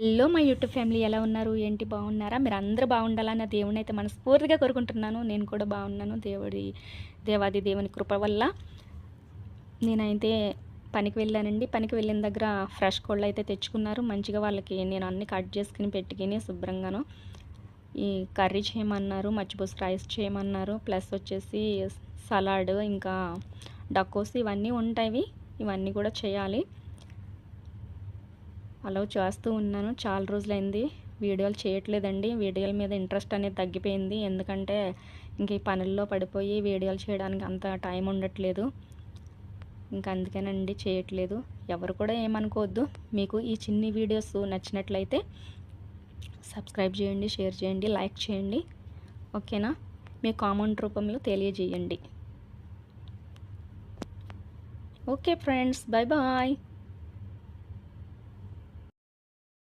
Hello మా YouTube family ఎలా ఉన్నారు? ఏంటి? బాగున్నారా? మీరు అందరూ బాగుండాలని దేవుని అయితే మనస్ఫూర్తిగా కోరుకుంటున్నాను. నేను కూడా బాగున్నాను. దేవుడి దేవాది దేవుని కృప వల్ల నేనైతే పనికి వెళ్ళానండి. పనికి వెళ్ళిన దగ్గర ఫ్రెష్ కోళ్ళు అయితే తెచ్చుకున్నారు. మంచిగా వాళ్ళకి నేను అన్ని కట్ చేసుకుని పెట్టుకుని శుభ్రంగాను ఈ కర్రీ చేయమన్నారు మచ్చిపూస రైస్ చేయమన్నారు. ప్లస్ వచ్చేసి సలాడ్ ఇంకా డకోస్ ఇవన్నీ ఉంటాయి. ఇవన్నీ కూడా చేయాలి. అలా చేస్తూ ఉన్నాను. చాలా రోజులైంది వీడియోలు చేయట్లేదండి. వీడియోల మీద ఇంట్రెస్ట్ అనేది తగ్గిపోయింది. ఎందుకంటే ఇంక ఈ పనుల్లో పడిపోయి వీడియోలు చేయడానికి అంత టైం ఉండట్లేదు. ఇంకా అందుకేనండి చేయట్లేదు. ఎవరు కూడా ఏమనుకోవద్దు. మీకు ఈ చిన్ని వీడియోస్ నచ్చినట్లయితే సబ్స్క్రైబ్ చేయండి షేర్ చేయండి లైక్ చేయండి. ఓకేనా? మీ కామెంట్ రూపంలో తెలియజేయండి. Okay friends bye bye.